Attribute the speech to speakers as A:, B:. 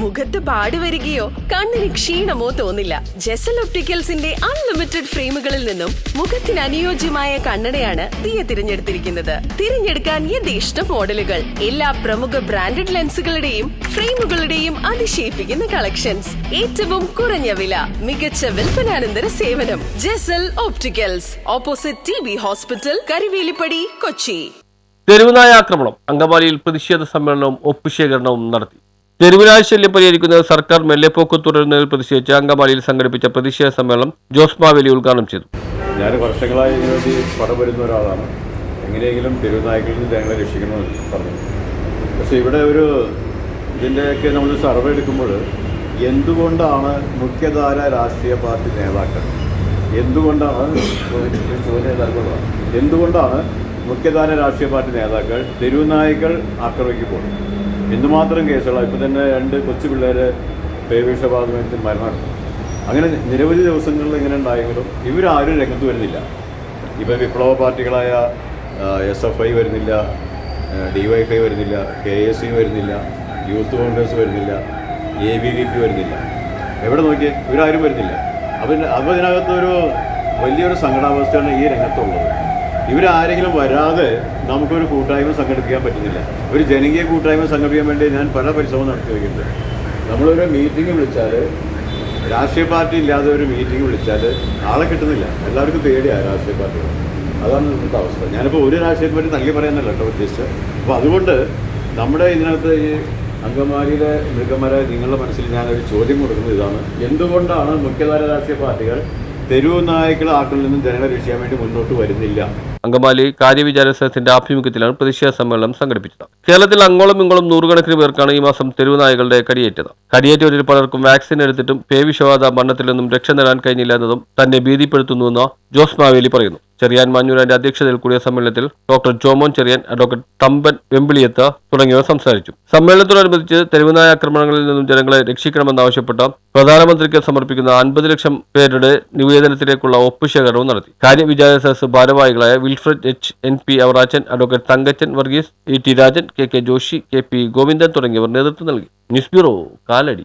A: മുഖത്ത് പാടി വരികയോ കണ്ണിന് ക്ഷീണമോ തോന്നില്ല. ജെസൽ ഒപ്റ്റിക്കൽസിന്റെ അൺലിമിറ്റഡ് ഫ്രെയിമുകളിൽ നിന്നും മുഖത്തിന് അനുയോജ്യമായ കണ്ണടയാണ് ദിയ തിരഞ്ഞെടുത്തിരിക്കുന്നത്. തിരഞ്ഞെടുക്കാൻ യഥേഷ്ട മോഡലുകൾ. എല്ലാ പ്രമുഖ ബ്രാൻഡഡ് ലെൻസുകളുടെയും ഫ്രെയിമുകളുടെയും അതിശയിപ്പിക്കുന്ന കളക്ഷൻസ്. ഏറ്റവും കുറഞ്ഞ വില മികച്ച വിൽപ്പനാനന്തര സേവനം. Jesal opticals opposite T B hospital Karivelippady Kochi.
B: തെരുവുനായ ആക്രമണം. അങ്കമാലിയിൽ പ്രതിഷേധ സമ്മേളനവും ഒപ്പുശേഖരണവും നടത്തി. തെരുവുനായ ശല്യം പരിഹരിക്കുന്നത്? സർക്കാർ മെല്ലെപ്പോക്ക് തുടരുന്നതിൽ പ്രതിഷേധിച്ച് അങ്കമാലിയിൽ സംഘടിപ്പിച്ച പ്രതിഷേധ സമ്മേളനം ജോസ് മാവേലി ഉദ്ഘാടനം ചെയ്തു.
C: ഞാൻ വർഷങ്ങളായി ഇതിനുവേണ്ടി പടവരുന്ന ഒരാളാണ്. എങ്ങനെയെങ്കിലും തെരുവുനായ്ക്കളിൽ നിന്ന് ജനങ്ങളെ രക്ഷിക്കണമെന്ന് പറഞ്ഞു. പക്ഷേ ഇവിടെ ഒരു ഇതിന്റെയൊക്കെ നമ്മൾ സർവേ എടുക്കുമ്പോൾ എന്തുകൊണ്ടാണ് മുഖ്യധാര രാഷ്ട്രീയ പാർട്ടി നേതാക്കൾ എന്തുകൊണ്ടാണ് ചോദ്യം നേതാക്കളാണ് എന്തുകൊണ്ടാണ് മുഖ്യധാര രാഷ്ട്രീയ പാർട്ടി നേതാക്കൾ തെരുവുനായ്ക്കൾ ആക്രമിക്കുമ്പോൾ എന്തുമാത്രം കേസുകളാണ് ഇപ്പം തന്നെ രണ്ട് കൊച്ചു പിള്ളേർ പേവിഷബാധമേറ്റത്തിൽ മരണം അങ്ങനെ നിരവധി ദിവസങ്ങളിൽ ഇങ്ങനെ ഉണ്ടായെങ്കിലും ഇവരാരും രംഗത്ത് വരുന്നില്ല. ഇപ്പം വിപ്ലവ പാർട്ടികളായ എസ് എഫ് ഐ വരുന്നില്ല ഡി വൈ എഫ് ഐ വരുന്നില്ല കെ എസ് സി വരുന്നില്ല യൂത്ത് കോൺഗ്രസ് വരുന്നില്ല എ ബി വി പി വരുന്നില്ല. എവിടെ നോക്കിയാൽ ഇവരാരും വരുന്നില്ല. അപ്പം അപ്പോൾ ഇതിനകത്തൊരു വലിയൊരു സങ്കടാവസ്ഥയാണ് ഈ രംഗത്തുള്ളത്. ഇവരാരെങ്കിലും വരാതെ നമുക്കൊരു കൂട്ടായ്മ സംഘടിപ്പിക്കാൻ പറ്റുന്നില്ല. ഒരു ജനകീയ കൂട്ടായ്മ സംഘടിപ്പിക്കാൻ വേണ്ടി ഞാൻ പല പരിശ്രമം നടത്തി വയ്ക്കുന്നുണ്ട് നമ്മളൊരു മീറ്റിംഗ് വിളിച്ചാൽ രാഷ്ട്രീയ പാർട്ടി ഇല്ലാതെ ഒരു മീറ്റിംഗ് വിളിച്ചാൽ ആളെ കിട്ടുന്നില്ല. എല്ലാവർക്കും പേടിയാണ് രാഷ്ട്രീയ പാർട്ടികൾ അതാണ് ഇന്നത്തെ അവസ്ഥ. ഞാനിപ്പോൾ ഒരു രാഷ്ട്രീയ പാർട്ടി നൽകി പറയാനല്ല കേട്ടോ ഉദ്ദേശിച്ചത്. അപ്പോൾ അതുകൊണ്ട് നമ്മുടെ ഇതിനകത്ത് ഈ അങ്കമാലിയിലെ മൃഗമരെ നിങ്ങളുടെ മനസ്സിൽ ഞാനൊരു ചോദ്യം കൊടുക്കുന്നത് ഇതാണ്. എന്തുകൊണ്ടാണ് മുഖ്യധാര രാഷ്ട്രീയ പാർട്ടികൾ തെരുവ് നായ്ക്കളെ ആക്കളിൽ നിന്നും ജനങ്ങളെ രക്ഷിക്കാൻ വേണ്ടി മുന്നോട്ട് വരുന്നില്ല?
B: അങ്കമാലി കാര്യവിചാര സംഘത്തിന്റെ ആഭിമുഖ്യത്തിലാണ് പ്രതിഷേധ സമ്മേളനം സംഘടിപ്പിച്ചത്. കേരളത്തിൽ അങ്ങോളം ഇങ്ങോളം നൂറുകണക്കിന് പേർക്കാണ് ഈ മാസം തെരുവുനായകളുടെ കടിയേറ്റത്. കടിയേറ്റവരിൽ പലർക്കും വാക്സിൻ എടുത്തിട്ടും പേവിഷബാധ മരണത്തിൽ നിന്നും രക്ഷ നേടാൻ കഴിഞ്ഞില്ല എന്നതും തന്നെ ഭീതിപ്പെടുത്തുന്നുവെന്ന് ജോസ് മാവേലി പറയുന്നു. ചെറിയാൻ മാഞ്ഞൂരാന്റെ അധ്യക്ഷതയിൽ കൂടിയ സമ്മേളനത്തിൽ ഡോക്ടർ ജോമോൻ ചെറിയാൻ അഡ്വക്കേറ്റ് തമ്പൻ വെമ്പിളിയത്ത് തുടങ്ങിയവർ സംസാരിച്ചു. സമ്മേളനത്തോടനുബന്ധിച്ച് തെരുവുനായ ആക്രമണങ്ങളിൽ നിന്നും ജനങ്ങളെ രക്ഷിക്കണമെന്നാവശ്യപ്പെട്ട പ്രധാനമന്ത്രിക്ക് സമർപ്പിക്കുന്ന അൻപത് ലക്ഷം പേരുടെ നിവേദനത്തിലേക്കുള്ള ഒപ്പുശേഖരണവും നടത്തി. കാര്യവിചാര സദസ് ഭാരവാഹികളായ Wilfred H N P Avarachan advocate Thankachan Varghese E T Rajan K K Joshi K P Govindan തുടങ്ങിയവർ നേതൃത്വം നൽകി. News bureau Kalady.